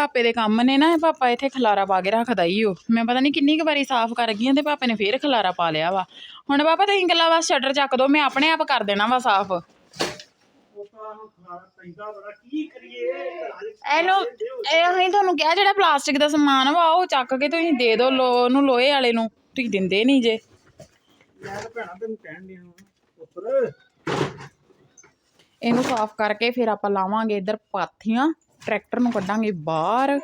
ਪਾਪੇ ਦੇ ਕੰਮ ਨੇ ਨਾ, ਪਾਪਾ ਇੱਥੇ ਖਲਾਰਾ ਪਾ ਕੇ ਰੱਖਦਾ ਹੀ ਉਹ। ਮੈਂ ਪਤਾ ਨਹੀਂ ਕਿੰਨੀ ਕੁ ਵਾਰੀ ਸਾਫ਼ ਕਰ ਗਈ ਤੇ ਪਾਪੇ ਨੇ ਫੇਰ ਖਲਾਰਾ ਪਾ ਲਿਆ ਵਾ। ਹੁਣ ਪਾਪਾ ਤੁਸੀਂ ਗੱਲਾਂ ਬਸ ਸ਼ਟਰ ਚੱਕ ਦੋ, ਮੈਂ ਆਪਣੇ ਆਪ ਕਰ ਦੇਣਾ ਵਾ ਸਾਫ਼। ਇਹਨੂੰ, ਇਹ ਅਸੀਂ ਤੁਹਾਨੂੰ ਕਿਹਾ ਜਿਹੜਾ ਪਲਾਸਟਿਕ ਦਾ ਸਮਾਨ ਵਾ, ਉਹ ਚੱਕ ਕੇ ਤੁਸੀਂ ਦੇ ਦਿਓ ਲੋ, ਉਹਨੂੰ ਲੋਹੇ ਵਾਲੇ ਨੂੰ, ਤੁਸੀਂ ਦਿੰਦੇ ਨਹੀਂ ਜੇ। ਮੈਂ ਤਾਂ ਭੈਣਾ ਤੈਨੂੰ ਕਹਿਣ ਡਿਆ ਵਾਂ ਇਹਨੂੰ ਸਾਫ਼ ਕਰਕੇ ਫਿਰ ਆਪਾਂ ਲਾਵਾਂਗੇ ਇੱਧਰ ਪਾਥੀਆਂ। ਟਰੈਕਟਰ ਨੂੰ ਕੱਢਾਂਗੇ ਬਾਹਰ।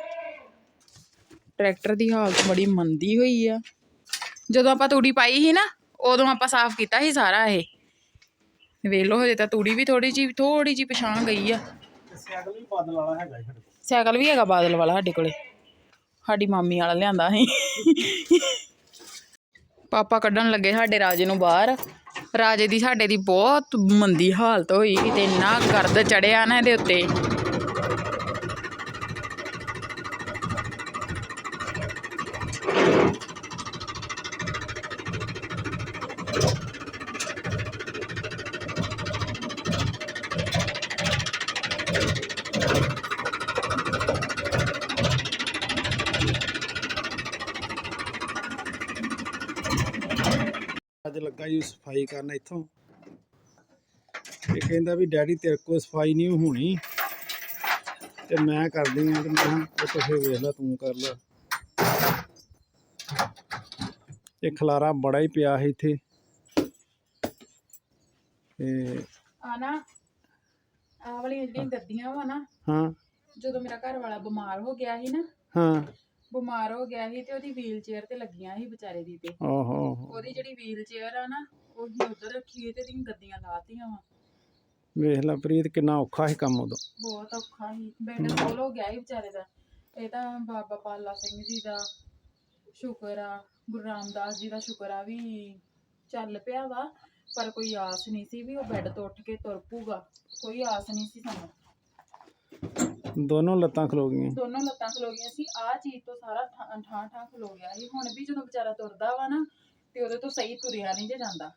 ਟਰੈਕਟਰ ਦੀ ਹਾਲਤ ਬੜੀ ਮੰਦੀ ਹੋਈ ਆ। ਜਦੋਂ ਆਪਾਂ ਤੂੜੀ ਪਾਈ ਸੀ ਨਾ, ਉਦੋਂ ਆਪਾਂ ਸਾਫ਼ ਕੀਤਾ ਸੀ ਸਾਰਾ ਇਹ। ਵੇਖ ਲਓ, ਹਜੇ ਤਾਂ ਤੂੜੀ ਵੀ ਥੋੜੀ ਜੀ ਥੋੜੀ ਜੀ ਪਛਾਣ ਗਈ ਆ। ਤੇ ਸਾਈਕਲ ਵੀ ਬਦਲ ਵਾਲਾ ਹੈਗਾ ਸਾਡੇ ਕੋਲ ਸਾਈਕਲ ਵੀ ਹੈਗਾ ਬਾਦਲ ਵਾਲਾ ਸਾਡੇ ਕੋਲੇ। ਸਾਡੀ ਮਾਮੀ ਵਾਲਾ ਲਿਆਂਦਾ ਸੀ। ਪਾਪਾ ਕੱਢਣ ਲੱਗੇ ਸਾਡੇ ਰਾਜੇ ਨੂੰ ਬਾਹਰ। ਰਾਜੇ ਦੀ, ਸਾਡੇ ਦੀ ਬਹੁਤ ਮੰਦੀ ਹਾਲਤ ਹੋਈ। ਕਿਤੇ ਇੰਨਾ ਗਰਦ ਚੜਿਆ ਨਾ ਇਹਦੇ ਉੱਤੇ। ਜੀ ਸਫ਼ਾਈ ਕਰਨ ਇੱਥੋਂ। ਇਹ ਕਹਿੰਦਾ ਵੀ ਡੈਡੀ ਤੇਰੇ ਕੋਲ ਸਫ਼ਾਈ ਨਹੀਂ ਹੋਣੀ। ਤੇ ਮੈਂ ਕਰਦੀ ਆ ਤੇ ਮੈਂ ਕਿਹਾ ਉਹ ਤਾਂ ਫਿਰ ਵੇਖ ਲੈ ਤੂੰ ਕਰ ਲੈ। ਇਹ ਖਲਾਰਾ ਬੜਾ ਹੀ ਪਿਆ ਹੈ ਇੱਥੇ। ਤੇ ਆ ਨਾ ਆ ਵਾਲੀਆਂ ਜਿਹੜੀਆਂ ਗੱਦੀਆਂ ਵਾ ਨਾ ਹਾਂ। ਜਦੋਂ ਮੇਰਾ ਘਰ ਵਾਲਾ ਬਿਮਾਰ ਹੋ ਗਿਆ ਸੀ ਨਾ ਹਾਂ। ਬਿਮਾਰ ਹੋ ਗਿਆ ਸੀ ਤੇ ਉਹਦੀ ਵੀਲ ਚੇਅਰ ਤੇ ਲੱਗੀਆਂ ਸੀ ਵਿਚਾਰੇ ਦੀ ਤੇ। ਓਹੋ ਉਹਦੀ ਜਿਹੜੀ ਵੀਲ ਚੇਅਰ ਆ ਨਾ ਉਹ ਹੀ ਉਧਰ ਰੱਖੀ ਹੋਈ ਤੇ ਦੀਆਂ ਗੱਦੀਆਂ ਲਾਤੀਆਂ ਵਾ। ਵੇਖ ਲੈ ਪ੍ਰੀਤ ਕਿੰਨਾ ਔਖਾ ਸੀ ਕੰਮ ਉਦੋਂ ਬਹੁਤ ਔਖਾ ਸੀ। ਬੈੱਡ ਕੋਲ ਹੋ ਗਿਆ ਸੀ ਵਿਚਾਰੇ ਦਾ। ਇਹ ਤਾਂ ਬਾਬਾ ਪਾਲਾ ਸਿੰਘ ਜੀ ਦਾ ਸ਼ੁਕਰ ਆ ਗੁਰੂ ਰਾਮਦਾਸ ਜੀ ਦਾ ਸ਼ੁਕਰ ਆ ਵੀ ਚੱਲ ਪਿਆ ਵਾ ਪਰ ਕੋਈ ਆਸ ਨਹੀਂ ਸੀ ਵੀ ਉਹ ਬੈੱਡ ਤੋਂ ਉੱਠ ਕੇ ਤੁਰ ਪੂਗਾ ਕੋਈ ਆਸ ਨਹੀਂ ਸੀ ਸਾਨੂੰ। ਦੋਨੋਂ ਲੱਤਾਂ ਖਲੋ ਗਈਆਂ। ਦੋਨੋਂ ਲੱਤਾਂ ਖਲੋ ਗਈਆਂ ਸੀ। ਆਹ ਚੀਜ਼ ਤੋਂ ਸਾਰਾ ਠਾਂ ਠਾਂ ਠਾਂ ਖਲੋ ਗਿਆ ਸੀ। ਹੁਣ ਵੀ ਜਦੋਂ ਵਿਚਾਰਾ ਤੁਰਦਾ ਵਾ ਨਾ ਤੇ ਉਹਦੇ ਤੋਂ ਸਹੀ ਤੁਰਿਆ ਨਹੀਂ ਜੇ ਜਾਂਦਾ।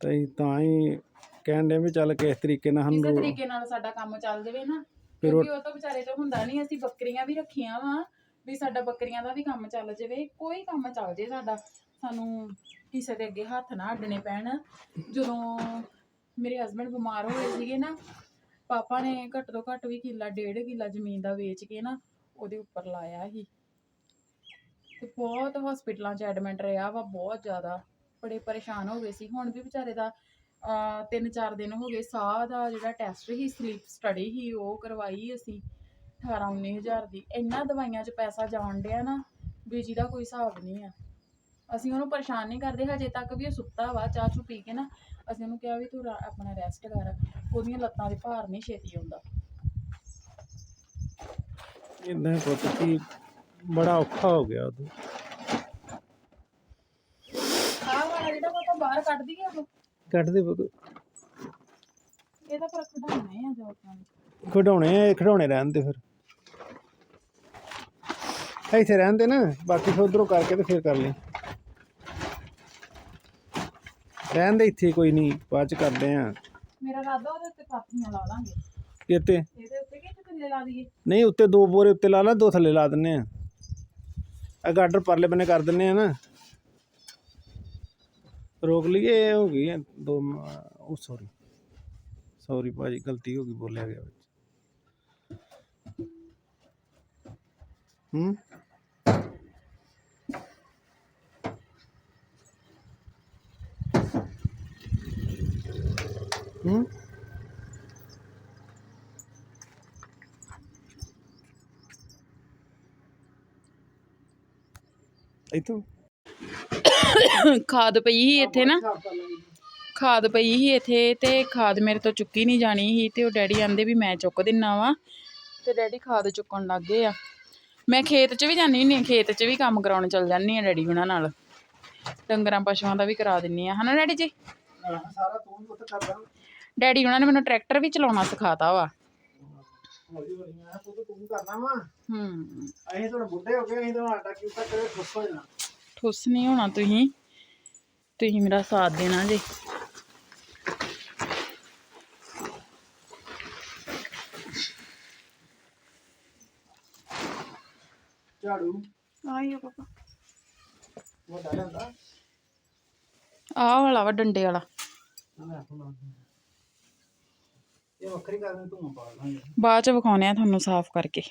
ਤੇ ਅਸੀਂ ਤਾਂ ਹੀ ਕਹਿਣ ਦੇ ਵੀ ਚੱਲ ਕਿਸ ਤਰੀਕੇ ਨਾਲ ਕਿਸੇ ਸਾਨੂੰ ਤਰੀਕੇ ਨਾਲ ਸਾਡਾ ਕੰਮ ਚੱਲ ਜਾਵੇ ਨਾ। ਫਿਰ ਉਹ- ਕਿਉਂਕਿ ਉਹ ਤਾਂ ਵਿਚਾਰੇ ਤੋਂ ਹੁੰਦਾ ਨਹੀਂ ਅਸੀਂ ਬੱਕਰੀਆਂ ਵੀ ਰੱਖੀਆਂ ਵਾ ਵੀ ਸਾਡਾ ਬੱਕਰੀਆਂ ਦਾ ਵੀ ਕੰਮ ਚੱਲ ਜਾਵੇ। ਕੋਈ ਕੰਮ ਚੱਲ ਜੇ ਸਾਡਾ। ਸਾਨੂੰ ਕਿਸੇ ਦੇ ਅੱਗੇ ਹੱਥ ਨਾ ਅੱਡਣੇ ਪੈਣ। ਜਦੋਂ ਮੇਰੇ ਹਸਬੰਡ ਬਿਮਾਰ ਹੋਏ ਸੀਗੇ ਨਾ ਪਾਪਾ ਨੇ ਘੱਟ ਤੋਂ ਘੱਟ ਵੀ ਕਿੱਲਾ, ਡੇਢ ਕਿੱਲਾ ਜ਼ਮੀਨ ਦਾ ਵੇਚ ਕੇ ਨਾ ਉਹਦੇ ਉੱਪਰ ਲਾਇਆ ਸੀ। ਤੇ ਬਹੁਤ ਹਸਪੀਟਲਾਂ 'ਚ ਐਡਮਿਟ ਰਿਹਾ ਵਾ, ਬਹੁਤ ਜ਼ਿਆਦਾ। ਬੜੇ ਪਰੇਸ਼ਾਨ ਹੋ ਗਏ ਸੀ। ਹੁਣ ਵੀ ਵਿਚਾਰੇ ਦਾ ਤਿੰਨ ਚਾਰ ਦਿਨ ਹੋ ਗਏ। ਸਾਹ ਦਾ ਜਿਹੜਾ ਟੈਸਟ ਸੀ ਸਲੀਪ ਸਟੱਡੀ ਸੀ, ਉਹ ਕਰਵਾਈ ਅਸੀਂ 18 19000 ਦੀ। ਇੰਨਾ ਦਵਾਈਆਂ 'ਚ ਪੈਸਾ ਜਾਣ ਡਿਆ ਨਾ, ਵੀ ਜਿਹਦਾ ਕੋਈ ਹਿਸਾਬ ਨਹੀਂ ਆ। ਅਸੀਂ ਉਹਨੂੰ ਪਰੇਸ਼ਾਨ ਨਹੀਂ ਕਰਦੇ, ਹਜੇ ਤੱਕ ਵੀ ਉਹ ਸੁੱਤਾ ਵਾ ਚਾਹ ਚੂ ਪੀ ਕੇ ਨਾ। ਅਸੀਂ ਉਹਨੂੰ ਕਿਹਾ ਵੀ ਤੂੰ ਆਪਣਾ ਰੈਸਟ ਕਰ। ਉਹਦੀਆਂ ਲੱਤਾਂ ਦੇ ਭਾਰ ਨਹੀਂ ਛੇਤੀ ਆਉਂਦਾ। ਇਦਾਂ ਪੁੱਤ ਕੀ ਬੜਾ ਔਖਾ ਹੋ ਗਿਆ ਉਦੋਂ। ਆਹ ਵਾਲਾ ਜਿਹੜਾ ਪਾਪਾ ਬਾਹਰ ਕੱਢ ਦਈਏ ਉਹ। ਕੱਢਦੇ ਪੁੱਤ। ਇਹਦਾ ਪਰ ਖਡਾਉਣੇ ਆ ਜੋਕਾਂ ਖਿਡੌਣੇ ਰਹਿਣ ਦੇ ਫਿਰ। ਇੱਥੇ ਰਹਿਣ ਦੇ ਨਾ ਬਾਕੀ ਫਿਰ ਉਧਰੋਂ ਕਰਕੇ ਤੇ ਫਿਰ ਕਰ ਲਈ। ਰਹਿਣ ਦੇ ਇੱਥੇ ਕੋਈ ਨਹੀਂ ਬਾਅਦ ਚ ਕਰਦੇ ਆ। ਮੇਰਾ ਰਾਦਾ ਉਹਦੇ ਉੱਤੇ ਪਾਥੀਆਂ ਲਾ ਲਾਂਗੇ। ਕਿਤੇ? ਇਹਦੇ ਉੱਤੇ ਕਿ ਥੱਲੇ ਲਾ ਦਈਏ? ਨਹੀਂ ਉੱਤੇ ਦੋ ਬੋਰੇ ਉੱਤੇ ਲਾ ਲਾ ਦੋ ਥੱਲੇ ਲਾ ਦਿੰਨੇ ਆ। ਆ ਗਾਡਰ ਪਰਲੇ ਬੰਨੇ ਕਰ ਦਿੰਨੇ ਆ ਨਾ। ਰੋਕ ਲਈਏ ਇਹ ਹੋ ਗਈ ਆ ਦੋ ਮ- ਉਹ ਸੌਰੀ ਸੌਰੀ ਭਾਜੀ ਗਲਤੀ ਹੋ ਗਈ ਬੋਲਿਆ ਗਿਆ ਵਿੱਚ। ਹੂੰ? ਹੂੰ। ਇਤੋਂ ਖਾਦ ਪਈ ਸੀ ਇੱਥੇ ਨਾ। ਖਾਦ ਪਈ ਸੀ ਇੱਥੇ ਤੇ ਖਾਦ ਮੇਰੇ ਤੋਂ ਚੁੱਕੀ ਨਹੀਂ ਜਾਣੀ ਸੀ ਤੇ ਉਹ ਡੈਡੀ ਆਂਦੇ ਵੀ ਮੈਂ ਚੁੱਕ ਦਿੰਨਾ ਵਾ ਤੇ ਡੈਡੀ ਖਾਦ ਚੁੱਕਣ ਲੱਗ ਗਏ ਆ। ਮੈਂ ਖੇਤ 'ਚ ਵੀ ਜਾਂਦੀ ਹੁੰਦੀ ਹਾਂ ਖੇਤ 'ਚ ਵੀ ਕੰਮ ਕਰਾਉਣ ਚਲ ਜਾਂਦੀ ਹਾਂ ਡੈਡੀ ਉਹਨਾਂ ਨਾਲ। ਡੰਗਰਾਂ ਪਸ਼ੂਆਂ ਦਾ ਵੀ ਕਰਾ ਦਿੰਨੀ ਆ। ਹਨਾ ਡੈਡੀ ਜੀ? ਸਾਰਾ ਤੂੰ ਉੱਥੇ ਕਰਦਾ। ਡੈਡੀ ਉਹਨਾਂ ਨੇ ਮੈਨੂੰ ਟਰੈਕਟਰ ਵੀ ਚਲਾਉਣਾ ਸਿਖਾਤਾ ਵਾ। ਹੌਲੀ ਹੌਲੀ ਮੈਂ ਪੁੱਤ ਤੂੰ ਕਰਨਾ ਵਾ। ਹੂੰ। ਅਸੀਂ ਤਾਂ ਬੁੱਢੇ ਹੋ ਗਏ ਅਸੀਂ ਤਾਂ ਆਟਾ ਕਿਉਂ ਤੱਕ ਕਦੇ ਖੁਸ਼ ਹੋ ਜਾਣਾ। ਠੁੱਸ ਨਹੀਂ ਹੋਣਾ ਤੁਸੀਂ। ਤੁਸੀਂ ਮੇਰਾ ਸਾਥ ਦੇਣਾ ਜੇ। ਝਾੜੂ। ਆਈ ਆ ਪਾਪਾ। ਵੱਡਾ ਲੈਂਦਾ ਆਹ ਵਾਲਾ ਵਾ ਡੰਡੇ ਵਾਲਾ। ਮੈਂ ਇਹ ਵੱਖਰੀ ਕਰਨ ਧੂਆਂ ਪਾ ਲਾਂਗੇ। ਬਾਅਦ ਚ ਵਿਖਾਉਣੇ ਆ ਤੁਹਾਨੂੰ ਸਾਫ਼ ਕਰਕੇ।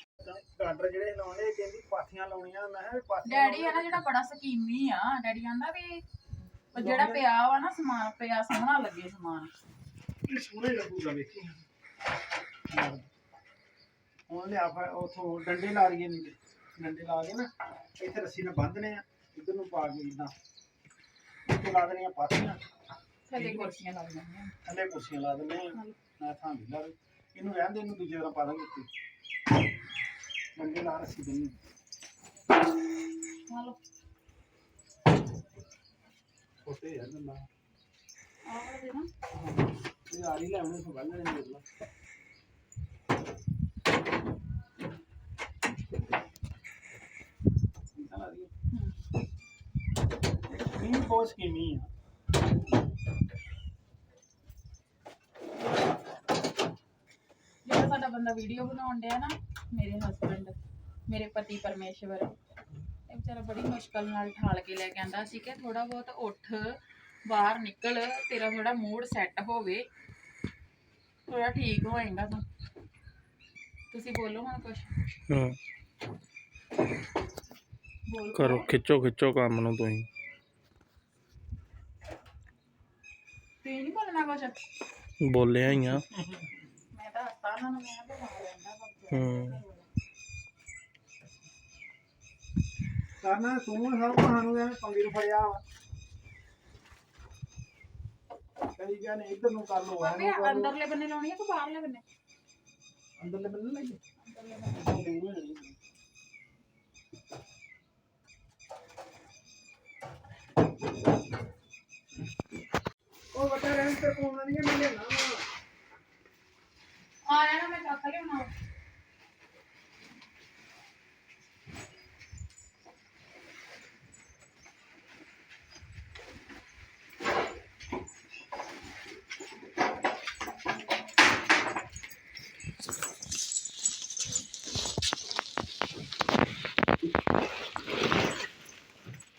ਗਾਡਰ ਜਿਹੜੇ ਲਾਉਣੇ ਕਹਿੰਦੀ ਪਾਥੀਆਂ ਲਾਉਣੀਆਂ ਮੈਂ ਕਿਹਾ ਵੀ ਪਾਥੀਆਂ ਡੈਡੀ ਆ ਨਾ ਜਿਹੜਾ ਬੜਾ ਸਕੀਮੀ ਆ ਡੈਡੀ ਕਹਿੰਦਾ ਵੀ ਉਹ ਜਿਹੜਾ ਪਿਆ ਵਾ ਨਾ ਸਮਾਨ ਪਿਆ ਸੋਹਣਾ ਲੱਗੇ ਸਮਾਨ। ਇਹ ਸੋਹਣੇ ਲੱਗੂਗਾ ਵੇਖੀ। ਹੁਣ ਲਿਆ ਫਿਰ ਉਥੋਂ ਡੰਡੇ ਲਾ ਡੰਡੇ ਲਾ ਕੇ ਨਾ ਇੱਥੇ ਰੱਸੀ ਨਾਲ ਬੰਨ੍ਹਨੇ ਆ ਇੱਧਰ ਨੂੰ ਪਾ ਕੇ ਇਦਾਂ ਇੱਥੇ ਲਾ ਦੇਣੀਆਂ ਪਾਥੀਆਂ। ਥੱਲੇ ਕੁਰਸੀਆਂ ਲੱਗ ਜਾਂਦੀਆਂ ਥੱਲੇ ਕੁਰਸੀਆਂ ਲਾ ਦਿੰਦੇ ਆ। ਨਾ ਥਾਂ ਵੀ। ਲਾ ਦੇ। ਇਹਨੂੰ ਰਹਿਣ ਦੇ ਇਹਨੂੰ ਦੂਜੇ ਤਰ੍ਹਾਂ ਪਾ ਦਾਂਗੇ ਉੱਤੇ ਡੰਡੇ ਲਾ ਰੱਸੀ ਆ। ਲਓ ਛੋਟੇ ਯਾਰ ਨੰਨਾ ਆਹ ਦੇ ਨਾ। ਇਹ ਆ ਰਹੀ ਲੈਣੇ ਤੋਂ ਬੰਨ੍ਹਣੇ ਨੇ ਦੇਖ ਲਾ ਲਾ। ਇਹ ਬਹੁਤ ਸਕੀਮੀ ਆ। ਜਿਹੜਾ ਬੰਦਾ ਵੀਡੀਓ ਬਣਾਉਣ ਡਿਆ ਨਾ ਮੇਰੇ ਹਸਬੰਡ ਮੇਰੇ ਪਤੀ ਪਰਮੇਸ਼ਵਰ ਇਹ ਵਿਚਾਰਾ ਬੜੀ ਮੁਸ਼ਕਲ ਨਾਲ ਠਾਲ ਕੇ ਲੈ ਕੇ ਆਂਦਾ ਸੀ ਕਿ ਥੋੜਾ ਬਹੁਤ ਉੱਠ ਬਾਹਰ ਨਿਕਲ ਤੇਰਾ ਥੋੜਾ ਮੂਡ ਸੈੱਟ ਹੋਵੇ। ਥੋੜਾ ਠੀਕ ਹੋਏਗਾ ਤੂੰ। ਤੁਸੀਂ ਬੋਲੋ ਹੁਣ ਕੁਝ ਹਾਂ। ਬੋਲ। ਕਰੋ ਖਿੱਚੋ ਖਿੱਚੋ ਕੰਮ ਨੂੰ ਤੁਸੀਂ। ਤੁਸੀਂ ਨਹੀਂ ਬੋਲਣਾ ਕੁਝ ਬੋਲਿਆ ਹੀ ਆ। ਤਾਂ ਹੱਸਾ ਉਹਨਾਂ ਨੂੰ ਮੈਂ ਮਾਰ ਲੈਂਦਾ ਹੂੰ। ਕਰਨਾ ਤੂੰ ਸਭ ਸਾਨੂੰ ਐਵੇਂ ਪੰਗੇ ਨੂੰ ਫੜਿਆ ਵਾ। ਕਈ ਕਹਿੰਦੇ ਇੱਧਰ ਨੂੰ ਕਰ ਲੋ ਐਨੂੰ ਕਰ ਲੋ ਅੰਦਰਲੇ ਬੰਨੇ ਲਾਉਣੀ ਹੈ ਕਿ ਬਾਹਰਲੇ ਬੰਨੇ? ਅੰਦਰਲੇ ਬੰਨੇ ਲੱਗੇ ਅੰਦਰਲੇ ਬੰਨੇ ਉਹ ਬਟਾ ਰਹਿਣ ਤੇ ਕੋਣਾ ਨਹੀਂ ਮਿਲੇ ਨਾ। ਆ ਜਾਣਾ ਮੈਂ ਕੱਖ ਲਿਆਉਣਾ ਵਾ।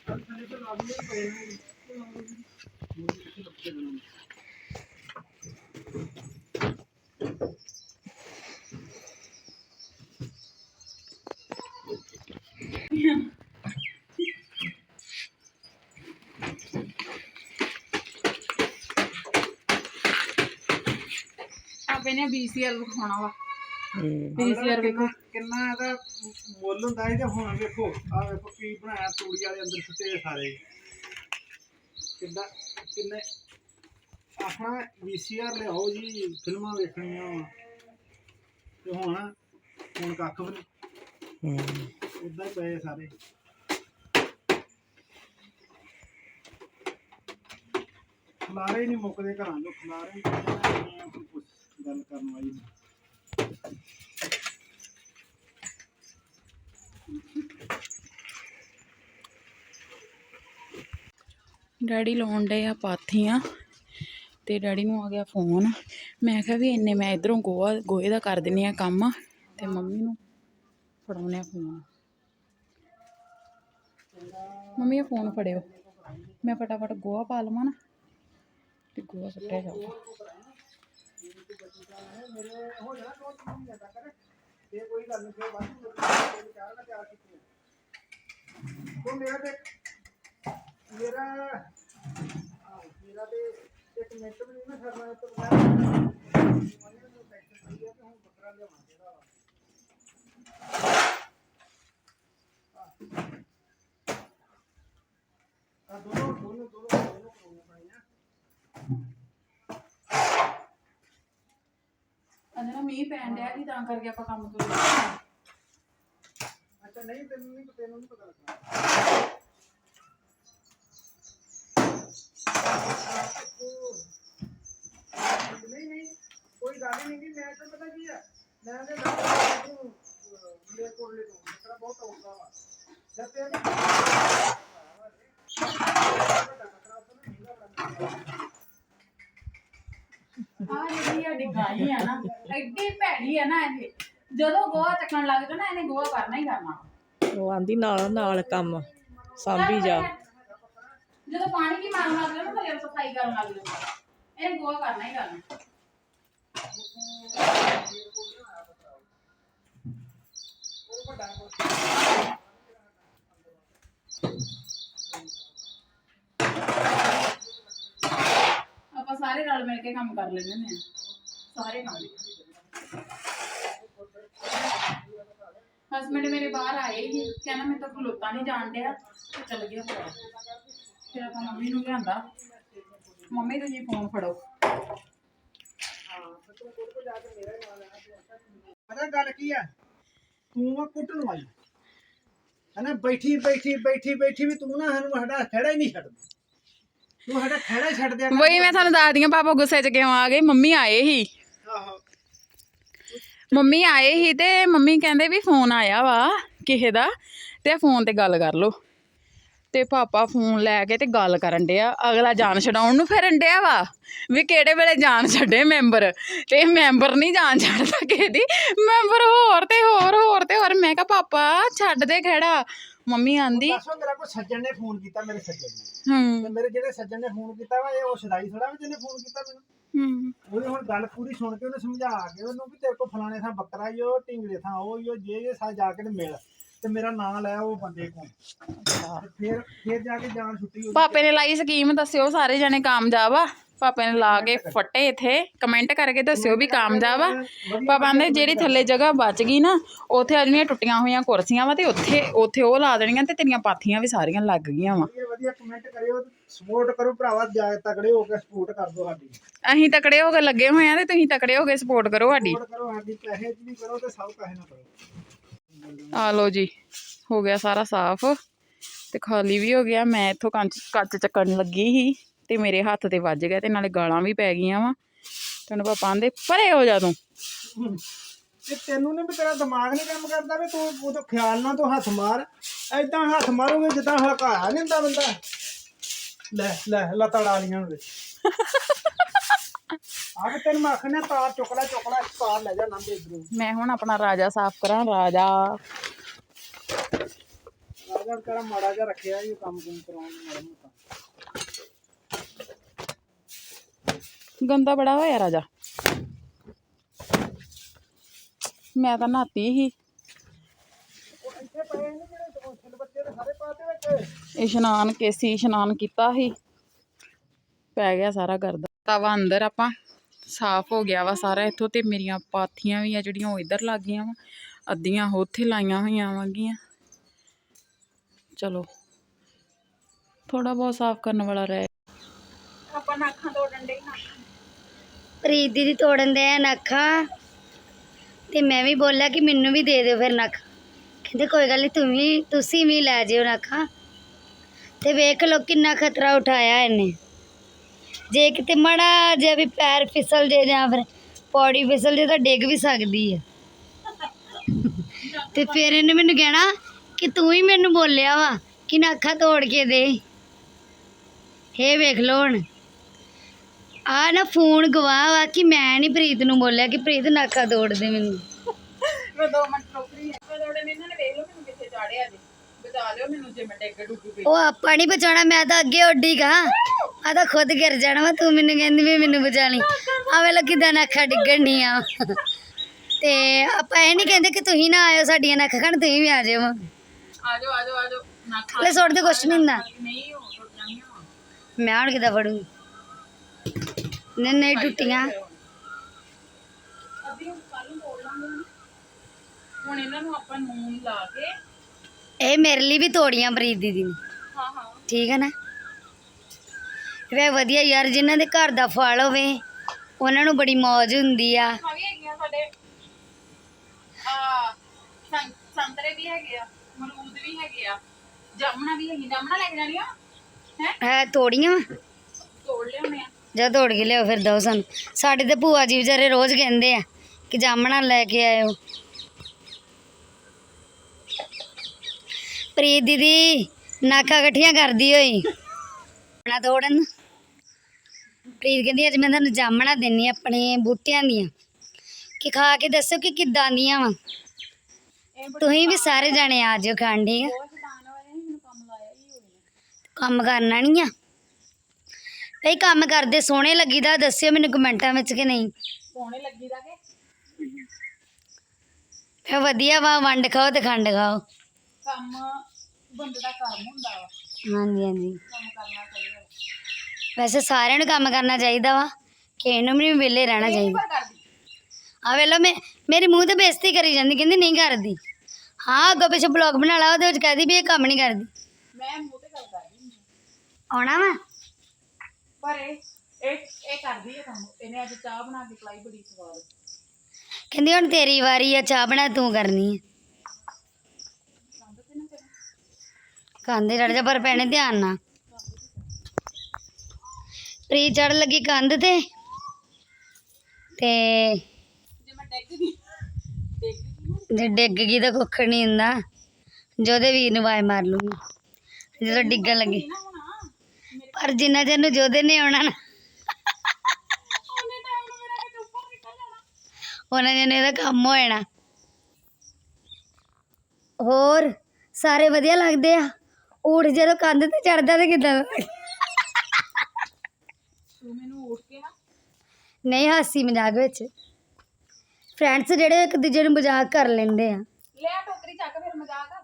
ਥੱਲੇ ਤੋਂ ਲਾ ਦਿੰਦੇ ਪਏ ਨੇ ਆਪੇ ਨੇ ਬੀਸੀਆਰ ਵਿਖਾਉਣਾ ਵਾ। ਬੀਸੀਆਰ ਵੇਖੋ। ਕਿੰਨਾ ਇਹਦਾ ਮੁੱਲ ਹੁੰਦਾ ਇਹਦੇ ਹੁਣ ਵੇਖੋ ਆ ਵੇਖੋ ਕੀ ਬਣਾਇਆ ਤੂੜੀ ਵਾਲੇ ਅੰਦਰ ਆ ਸਾਰੇ। ਕਿੱਦਾਂ ਕਿੰਨੇ ਆਪਣਾ ਵੀਸੀਆਰ ਲਿਆਓ ਜੀ ਫਿਲਮਾਂ ਵੇਖਣੀਆਂ ਵਾ। ਤੇ ਹੁਣ ਹੁਣ ਕੱਖ ਵੀ ਨਹੀਂ ਹੂੰ। ਹੀ ਪਏ ਆ ਸਾਰੇ। ਖਲਾਰੇ ਨਹੀਂ ਮੁੱਕਦੇ ਘਰਾਂ ਚੋਂ, ਖਲਾਰੇ ਗੱਲ ਕਰਨ ਵਾਲੀ ਡੈਡੀ ਲਾਉਣ ਡੇ ਆ ਪਾਥੀਆਂ ਤੇ ਡੈਡੀ ਨੂੰ ਆ ਗਿਆ ਫੋਨ। ਮੈਂ ਕਿਹਾ ਵੀ ਇੰਨੇ ਮੈਂ ਇਧਰੋਂ ਗੋਆ ਗੋਏ ਦਾ ਕਰ ਦਿੰਨੀ ਆ ਕੰਮ ਤੇ ਮੰਮੀ ਨੂੰ ਫੜਾਉਣੇ ਆ ਫੋਨ। ਮੰਮੀ, ਇਹ ਫੋਨ ਫੜਿਓ। ਮੈਂ ਫਟਾਫਟ ਗੋਹਾ ਪਾ ਲਵਾਂ ਨਾ, ਤੇ ਗੋਆ ਸੁੱਟਿਆ ਜਾਊਗਾ। ਇਹ ਕੋਈ ਗੱਲ ਨਹੀਂ ਕੋਈ ਵਾਧੂ ਲੋਕੀ ਵਿਚਾਰ ਨਾ ਤਿਆਰ ਕੀਤੀ ਉਹ ਮੇਰਾ ਤੇ ਮੇਰਾ ਮੇਰਾ ਤੇ ਇੱਕ ਮਿੰਟ ਵੀ ਨਹੀਂ ਨਾ ਕਰਨਾ ਤੋਂ ਬਗੈਰ ਉਹਨੇ ਨੂੰ ਟੈਕਸ ਪਈ ਹੈ ਤੇ ਹੁਣ ਬੱਕਰਾ ਲਿਆਉਣਾ ਚਾਹੀਦਾ ਵਾ ਆ ਦੋਨੋਂ ਦੋਨੋਂ ਦੋਨੋਂ ਦੋਨੋਂ ਕਰੋਗੇ ਪਾਈਆਂ ਅੰਦਰ ਮੀਂਹ ਪੈਣ ਡਿਆ ਕਿ ਤਾਂ ਕਰਕੇ ਆਪਾਂ ਕੰਮ ਤੋਂ ਅੱਛਾ ਨਹੀਂ, ਤੈਨੂੰ ਨਹੀਂ ਤੈਨੂੰ ਨਹੀਂ ਪਤਾ ਲੱਗਣਾ ਨਹੀਂ ਨਹੀਂ, ਕੋਈ ਗੱਲ ਹੀ ਨਹੀਂ ਕਿ ਮੈਂ ਤਾਂ ਪਤਾ ਕੀ ਆ? ਮੈਂ ਤੇ ਡਾਕਟਰ ਨੂੰ ਮੇਰੇ ਕੋਲ ਲੈ ਲੂੰ ਮੇਰਾ ਬਹੁਤ ਔਖਾ ਵਾ। ਜਦ ਤੇ ਆ ਜਿਹੜੀ ਆ ਡਿਗਾਈ ਆ ਨਾ ਐਡੀ ਭੈੜੀ ਆ ਨਾ ਇਹ। ਜਦੋਂ ਗੋਆ ਚੱਕਣ ਲੱਗ ਜਾਣਾ ਇਹਨੇ ਗੋਆ ਕਰਨਾ ਹੀ ਕਰਨਾ। ਉਹ ਆਂਦੀ ਨਾਲ ਨਾਲ ਕੰਮ ਸਾਂਭੀ ਜਾ। ਜਦੋਂ ਪਾਣੀ ਵੀ ਮਾਰਨ ਲੱਗ ਨਾ ਫਿਰ ਸਫ਼ਾਈ ਕਰਨ ਲੱਗ ਜਾਓ। ਇਹ ਗੋਆ ਕਰਨਾ ਹੀ ਕਰਨਾ। ਆਪਾਂ ਸਾਰੇ ਰਲ ਮਿਲ ਕੇ ਕੰਮ ਕਰ ਲੈਂਦੇ ਨੇ ਸਾਰੇ ਕੰਮ। ਹਸਬੰਡ ਮੇਰੇ ਬਾਹਰ ਆਏ ਹੀ ਕਹਿੰਦਾ ਮੈਂ ਤਾਂ ਖਲੋਤਾ ਨਹੀਂ ਜਾਣ ਡਿਆ ਤੇ ਚਲ ਗਿਆ ਫਿਰ ਫਿਰ ਆਪਾਂ ਮੰਮੀ ਨੂੰ ਲਿਆਂਦਾ। ਮੰਮੀ ਤੁਸੀਂ ਫੋਨ ਫੜੋ। ਪਤਾ ਗੱਲ ਕੀ ਆ? ਤੂੰ ਆ ਕੁੱਟਣ ਵਾਲੀ। ਹਨਾ ਬੈਠੀ ਬੈਠੀ ਬੈਠੀ ਬੈਠੀ ਵੀ ਤੂੰ ਨਾ ਸਾਨੂੰ ਸਾਡਾ ਖੜਾ ਹੀ ਨਹੀਂ ਛੱਡਦੀ। ਤੂੰ ਸਾਡਾ ਖੜਾ ਹੀ ਛੱਡ ਦਿਆ ਕਰ। ਵਈ ਮੈਂ ਤੁਹਾਨੂੰ ਦੱਸਦੀ ਹਾਂ ਪਾਪਾ ਗੁੱਸੇ 'ਚ ਕਿਉਂ ਆ ਗਏ? ਮੰਮੀ ਆਏ ਹੀ ਆਹੋ। ਮੰਮੀ ਆਏ ਹੀ ਤੇ ਮੰਮੀ ਕਹਿੰਦੇ ਵੀ ਫੋਨ ਆਇਆ ਵਾ ਕਿਸੇ ਦਾ, ਤੇ ਫੋਨ ਤੇ ਗੱਲ ਕਰ ਲਓ। ਤੇ ਪਾਪਾ ਫੋਨ ਲੈ ਕੇ ਤੇ ਗੱਲ ਕਰਨ ਡਿਆ, ਅਗਲਾ ਜਾਨ ਛਡਾਉਣ ਨੂੰ ਫਿਰਨ ਡਿਆ ਵਾ, ਵੀ ਕਿਹੜੇ ਵੇਲੇ ਜਾਨ ਛੱਡੇ ਮੈਂਬਰ। ਤੇ ਮੈਂਬਰ ਨਹੀਂ ਜਾਨ ਛੱਡਦਾ ਕਿਸੇ ਦੀ, ਮੈਂਬਰ ਹੋਰ ਤੇ ਹੋਰ ਹੋਰ ਤੇ ਹੋਰ। ਮੈਂ ਕਿਹਾ, ਪਾਪਾ, ਛੱਡ ਦੇ ਖੜਾ ਮੰਮੀ ਆਂਦੀ। ਦੱਸੋ ਮੇਰਾ ਕੋਈ ਸੱਜਣ ਨੇ ਫੋਨ ਕੀਤਾ ਮੇਰੇ ਸੱਜਣ ਨੇ। ਹੂੰ। ਤੇ ਮੇਰੇ ਜਿਹੜੇ ਸੱਜਣ ਨੇ ਫੋਨ ਕੀਤਾ ਵਾ ਇਹ ਉਹ ਸਦਾਈ ਥੋੜਾ ਵਾ ਜਿਹਨੇ ਫੋਨ ਕੀਤਾ ਮੈਨੂੰ। ਹੂੰ। ਉਹਨੇ ਹੁਣ ਗੱਲ ਪੂਰੀ ਸੁਣ ਕੇ ਉਹਨੇ ਸਮਝਾ ਕੇ ਉਹਨੂੰ ਵੀ ਤੇਰੇ ਕੋਲ ਫਲਾਣੇ ਥਾਂ ਬੱਕਰਾ ਈ ਓ ਢਿੰਗੜੇ ਥਾਂ ਉਹ ਈ ਓ ਜੇ ਜੇ ਸਾ ਜਾ ਕੇ ਤੇ ਮਿਲ। ਤੇ ਮੇਰਾ ਨਾਂ ਲੈ ਉਹ ਬੰਦੇ ਕੋਲ। ਤੇ ਫਿਰ ਫਿਰ ਜਾ ਕੇ ਜਾਨ ਛੁੱਟੀ ਹੋ ਪਾਪੇ ਨੇ ਲਾਈ ਸਕੀਮ ਦੱਸਿਓ ਸਾਰੇ ਜਣੇ ਕਾਮਯਾਬ ਆ। ਪਾਪੇ ਨੇ ਲਾ ਕੇ ਫੱਟੇ ਇਥੇ ਕਮੈਂਟ ਕਰਕੇ ਦੱਸਿਓ ਵੀ ਕਾਮਯਾਬ ਆ। ਪਾਪਾ ਨੇ ਜਿਹੜੀ ਥੱਲੇ ਜਗ੍ਹਾ ਬਚ ਗਈ ਨਾ ਉੱਥੇ ਆ ਜਿਹੜੀਆਂ ਟੁੱਟੀਆਂ ਹੋਈਆਂ ਕੁਰਸੀਆਂ ਵਾ ਤੇ ਉੱਥੇ ਉੱਥੇ ਉਹ ਲਾ ਦੇਣੀਆਂ ਤੇ ਤੇਰੀਆਂ ਪਾਥੀਆਂ ਵੀ ਸਾਰੀਆਂ ਲੱਗ ਗਈਆਂ ਵਾ। ਵਧੀਆ ਵਧੀਆ ਕਮੈਂਟ ਕਰਿਓ ਸਪੋਰਟ ਕਰੋ ਭਰਾਵਾ ਜਾ ਤਕੜੇ ਹੋ ਕੇ ਸਪੋਰਟ ਕਰ ਦਿਓ ਸਾਡੀ। ਅਸੀਂ ਤਕੜੇ ਹੋ ਕੇ ਲੱਗੇ ਹੋਏ ਆ ਤੇ ਤੁਸੀਂ ਤਕੜੇ ਹੋ ਕੇ ਸਪੋਰਟ ਕਰੋ ਸਾਡੀ। ਸਪੋਰਟ ਕਰੋ ਸਾਡੀ ਪੈਸੇ ਚ ਵੀ ਕਰੋ ਤੇ ਸਭ ਪੈਸੇ ਨਾ ਕਰੋ। ਆ ਲੋ ਜੀ ਹੋ ਗਿਆ ਸਾਰਾ ਸਾਫ਼ ਤੇ ਖਾਲੀ ਵੀ ਹੋ ਗਿਆ ਮੈਂ ਇੱਥੋਂ ਕੱਚ ਕੱਚ ਚੱਕਣ ਲੱਗੀ ਸੀ। ਤੇ ਮੇਰੇ ਹੱਥ ਤੇ ਵੱਜ ਗਿਆ ਤੇ ਨਾਲੇ ਗਾਲਾਂ ਵੀ ਪੈ ਗਈਆਂ ਵਾ। ਤੈਨੂੰ ਪਾਪਾ ਆਂਦੇ ਪਰੇ ਹੋ ਜਾ ਤੂੰ। ਤੇ ਤੈਨੂੰ ਨੇ ਵੀ ਤੇਰਾ ਦਿਮਾਗ ਨਹੀਂ ਕੰਮ ਕਰਦਾ ਵੀ ਤੂੰ ਉਹ ਤੋਂ ਖਿਆਲ ਨਾਲ ਤੂੰ ਹੱਥ ਮਾਰ। ਐਦਾਂ ਹੱਥ ਮਾਰੋਗੇ ਜਿੱਦਾਂ ਹਲਕਾਇਆ ਨਹੀਂ ਹੁੰਦਾ ਬੰਦਾ। ਲੈ ਲੈ ਲਤੜ ਵਾਲੀਆਂ ਨੂੰ ਆ ਕੇ ਤੈਨੂੰ ਮੈਂ ਆਖਣਾ ਤਾਰ ਚੁੱਕ ਲੈ ਚੁੱਕ ਲੈ ਤਾਰ ਲੈ ਜਾ ਲੰਬੇ ਇਧਰੋਂ। ਮੈਂ ਹੁਣ ਆਪਣਾ ਰਾਜਾ ਸਾਫ਼ ਕਰਾਂ ਰਾਜਾ। ਰਾਜਾ ਤੇਰਾ ਮਾੜਾ ਜਿਹਾ ਰੱਖਿਆ ਇਹ ਕੰਮ ਕੁਮ ਕਰਾਉਣ ਨੂੰ ਮਾੜਾ ਮੋਟਾ। ਗੰਦਾ ਬੜਾ ਹੋਇਆ ਰਾਜਾ। ਮੈਂ ਤਾਂ ਨਹਾਤੀ ਹੀ ਇਸ਼ਨਾਨ ਕੇਸੀ ਇਸ਼ਨਾਨ ਕੀਤਾ ਸੀ। ਪੈ ਗਿਆ ਸਾਰਾ ਗਰਦਾ ਤਵਾ ਅੰਦਰ ਆਪਾਂ ਸਾਫ਼ ਹੋ ਗਿਆ ਵਾ ਸਾਰਾ ਇੱਥੋਂ ਤੇ ਮੇਰੀਆਂ ਪਾਥੀਆਂ ਵੀ ਆ ਜਿਹੜੀਆਂ ਉਹ ਇੱਧਰ ਲੱਗ ਗਈਆਂ ਵਾ। ਅੱਧੀਆਂ ਉੱਥੇ ਲਾਈਆਂ ਹੋਈਆਂ ਵਾਂਗੀਆਂ। ਚਲੋ। ਥੋੜਾ ਬਹੁਤ ਸਾਫ਼ ਕਰਨ ਵਾਲਾ ਰਹਿ। ਆਪਾਂ ਨਾਖਾਂ ਤੋੜਨ ਪ੍ਰੀਤ ਦੀਦੀ ਤੋੜਨ ਦੇ ਆ ਨੱਖਾਂ ਤੇ ਮੈਂ ਵੀ ਬੋਲਿਆ ਕਿ ਮੈਨੂੰ ਵੀ ਦੇ ਦਿਓ ਫਿਰ ਨੱਖ ਕਹਿੰਦੇ ਕੋਈ ਗੱਲ ਨਹੀਂ ਤੂੰ ਵੀ, ਤੁਸੀਂ ਵੀ ਲੈ ਜਿਓ ਨੱਖਾਂ ਤੇ ਵੇਖ ਲਓ ਕਿੰਨਾ ਖਤਰਾ ਉਠਾਇਆ ਇਹਨੇ। ਜੇ ਕਿਤੇ ਮੜਾ ਜਿਹਾ ਵੀ ਪੈਰ ਫਿਸਲ ਜੇ ਜਾਂ ਫਿਰ ਪੌੜੀ ਫਿਸਲ ਜੇ ਤਾਂ ਡਿੱਗ ਵੀ ਸਕਦੀ ਹੈ ਤੇ ਫਿਰ ਇਹਨੇ ਮੈਨੂੰ ਕਹਿਣਾ ਕਿ ਤੂੰ ਹੀ ਮੈਨੂੰ ਬੋਲਿਆ ਵਾ ਕਿ ਨੱਖਾਂ ਤੋੜ ਕੇ ਦੇ। ਇਹ ਵੇਖ ਲਓ ਹੁਣ। ਆ ਨਾ ਫੋਨ ਗਵਾਹ ਵਾ ਕਿ ਮੈਂ ਨਹੀਂ ਪ੍ਰੀਤ ਨੂੰ ਬੋਲਿਆ ਕਿ ਪ੍ਰੀਤ ਨਾਕਾ ਤੋੜ ਦੇ ਮੈਨੂੰ। ਮੈਂ ਦੋ ਮਿੰਟ ਟੋਕਰੀ ਆ ਤੋੜਨ ਇਹਨਾਂ ਨੇ ਵੇਖ ਲਓ ਮੈਨੂੰ ਕਿੱਥੇ ਚਾੜਿਆ ਜੀ। ਬਚਾ ਲਿਓ ਮੈਨੂੰ ਜੇ ਮੈਂ ਡਿੱਗ ਡੁੱਗ ਗਈ ਉਹ ਆਪਾਂ ਨਹੀਂ ਬਚਾਉਣਾ ਮੈਂ ਤਾਂ ਅੱਗੇ ਉੱਡੀ ਗਾ। ਆ ਤਾਂ ਖੁਦ ਗਿਰ ਜਾਣਾ ਵਾ ਤੂੰ ਮੈਨੂੰ ਕਹਿੰਦੀ ਵੀ ਮੈਨੂੰ ਬਚਾ ਲਈ ਆਵੇ ਲੱਗੀ ਦਾ ਨੱਖਾ ਡਿੱਗਣ ਨਹੀਂ ਆ ਤੇ ਆਪਾਂ ਇਹ ਨਹੀਂ ਕਹਿੰਦੇ ਕਿ ਤੁਸੀਂ ਨਾ ਆਇਓ ਸਾਡੀਆਂ ਨੱਖ ਖਾਣ ਤੁਸੀਂ ਵੀ ਆ ਜਾਓ ਆ ਜਾਓ ਆ ਜਾਓ ਆ ਜਾਓ। ਨਾ ਖਾ ਲੈ ਸੁੱਟ ਦੇ ਕੁਛ ਨਹੀਂ ਹੁੰਦਾ। ਨਹੀਂ ਉਹ ਟੁੱਟ ਜਾਣੀਆਂ ਮੈਂ ਹੁਣ ਕਿੱਦਾਂ ਫੜੂ ਨਹੀਂ ਨਹੀਂ ਟੁੱਟੀਆਂ ਅੱਧੀ ਹੁਣ ਕੱਲ ਨੂੰ ਤੋੜ ਲਾਂਗੇ ਨਾ। ਹੁਣ ਇਹਨਾਂ ਨੂੰ ਆਪਾਂ ਨੂਨ ਲਾ ਕੇ। ਇਹ ਮੇਰੇ ਲਈ ਵੀ ਤੋੜੀਆਂ ਪ੍ਰੀਤ ਦੀਦੀ ਨੇ। ਹਾਂ ਹਾਂ। ਠੀਕ ਹੈ ਨਾ? ਵੇ ਵਧੀਆ ਯਾਰ ਜਿਨ੍ਹਾਂ ਦੇ ਘਰ ਦਾ ਫਲ ਹੋਵੇ ਉਹਨਾਂ ਨੂੰ ਬੜੀ ਮौज ਹੁੰਦੀ ਆ। ਹਾਂ ਵੀ ਹੈਗੀਆਂ ਸਾਡੇ। ਆ ਸੰ- ਸੰਤਰੇ ਵੀ ਹੈਗੇ ਆ ਮਰੂਦ ਵੀ ਹੈਗੇ ਆ। ਜਾਮਣਾ ਵੀ ਹੈਗੀ ਜਾਮਣਾ ਲੈ ਕੇ ਜਾਣੀਆਂ? ਹੈ? ਹੈ ਤੋੜੀਆਂ? ਤੋੜ ਲਿਆਉਣੇ ਆ। ਜਾ ਤੋੜ ਕੇ ਲਿਆਓ ਫਿਰ ਦੋ ਸਾਨੂੰ। ਸਾਡੇ ਤੇ ਭੂਆ ਜੀ ਵਿਚਾਰੇ ਰੋਜ਼ ਕਹਿੰਦੇ ਆ ਕਿ ਜਾਮਣਾ ਲੈ ਕੇ ਆਇਓ। ਪ੍ਰੀਤ ਦੀਦੀ ਨਾਕਾ ਇਕੱਠੀਆਂ ਕਰਦੀ ਹੋਈ। ਨਾ ਤੋੜਨ। ਪ੍ਰੀਤ ਕਹਿੰਦੀ, ਅੱਜ ਮੈਂ ਤੁਹਾਨੂੰ ਜਾਮਣਾ ਦੇਣੀ ਆਪਣੇ ਬੂਟਿਆਂ ਦੀਆਂ। ਕਿ ਖਾ ਕੇ ਦੱਸੋ ਕਿ ਕਿੱਦਾਂ ਦੀਆਂ ਵਾ। ਤੁਸੀਂ ਵੀ ਸਾਰੇ ਜਾਣੇ ਆ ਜਿਓ ਖਾਣ ਠੀਕ ਆ। ਕੰਮ ਕੰਮ ਕਰਨਾ ਨਹੀਂ ਆ। ਭਈ ਕੰਮ ਕਰਦੇ ਸੋਹਣੇ ਲੱਗੀਦਾ ਦੱਸਿਓ ਮੈਨੂੰ ਕਮੈਂਟਾਂ ਵਿੱਚ ਕਿ ਨਹੀਂ। ਸੋਹਣੇ ਲੱਗੀ ਦਾ ਕਿ ਫਿਰ ਵਧੀਆ ਵਾ ਵੰਡ ਖਾਓ ਤੇ ਖੰਡ ਖਾਓ। ਕੰਮ ਬੰਦੇ ਦਾ ਕਰਮ ਹੁੰਦਾ ਵਾ। ਹਾਂਜੀ ਹਾਂਜੀ। ਕੰਮ ਕਰਨਾ ਚਾਹੀਦਾ। ਵਾ। ਵੈਸੇ ਸਾਰਿਆਂ ਨੂੰ ਕੰਮ ਕਰਨਾ ਚਾਹੀਦਾ ਵਾ ਕਿਸੇ ਨੂੰ ਵੀ ਨਹੀਂ ਵਿਹਲੇ ਰਹਿਣਾ ਚਾਹੀਦਾ। ਆ ਵੇਲੋ ਮੈਂ ਮੇਰੇ ਮੂੰਹ ਤੇ ਬੇਇੱਜ਼ਤੀ ਕਰੀ ਜਾਂਦੀ ਕਹਿੰਦੀ ਨਹੀਂ ਕਰਦੀ। ਹਾਂ ਅੱਗੋਂ ਪਿੱਛੇ ਬਲੌਗ ਬਣਾ ਲਾ ਉਹਦੇ ਵਿੱਚ ਕਹਦੀ ਵੀ ਇਹ ਕੰਮ ਨਹੀਂ ਕਰਦੀ। ਮੈਂ ਮੂੰਹ ਤੇ ਗੱਲ ਕਰਦੀ। ਆਉਣਾ ਵਾ? ਪਰ ਇਹ ਇਹ ਇਹ ਕਰਦੀ ਹੈ ਕੰਮ। ਇਹਨੇ ਅੱਜ ਚਾਹ ਬਣਾ ਕੇ ਪਲਾਈ ਬੜੀ ਸਵਾਦ। ਕਹਿੰਦੀ ਹੁਣ ਤੇਰੀ ਵਾਰੀ ਆ ਚਾਹ ਬਣਾ ਤੂੰ ਕਰਨੀ ਹੈ ਕੰਧ ਚੜ ਜਾ ਪਰ ਪੈਣੇ ਧਿਆਨ ਨਾਲ। ਪ੍ਰੀ ਚੜ ਲੱਗੀ ਕੰਧ ਤੇ। ਤੇ ਜੇ ਮੈਂ ਡਿੱਗ ਗਈ ਜੇ ਡਿੱਗ ਤਾਂ ਕੁੱਖ ਨਹੀਂ ਹੁੰਦਾ। ਜੋਦੇ ਵੀਰ ਨੂੰ ਵਾਏ ਮਾਰ ਲੂੰਗੀ। ਜਦੋਂ ਡਿੱਗਣ ਲੱਗੀ। ਪਰ ਜਿੰਨਾ ਚਿਰ ਨੂੰ ਜੋਦੇ ਨੇ ਆਉਣਾ ਨਾ ਉਹਨੇ ਨੂੰ ਇਹਦਾ ਕੰਮ ਹੋ ਜਾਣਾ। ਹੋਰ ਸਾਰੇ ਵਧੀਆ ਲੱਗਦੇ ਆ? ਊਠ ਜਦੋਂ ਕੰਧ ਤੇ ਚੜਦਾ ਤੇ ਕਿਦਾਂ ਤੂੰ ਮੈਨੂੰ ਨਹੀਂ ਹਾਸੀ ਮਜ਼ਾਕ ਵਿੱਚ। ਫਰੈਂਡਸ ਜਿਹੜੇ ਇੱਕ ਦੂਜੇ ਨੂੰ ਮਜ਼ਾਕ ਕਰ ਲੈਂਦੇ ਆ। ਲੈ ਟੋਕਰੀ ਚੱਕ ਫਿਰ ਮਜ਼ਾਕ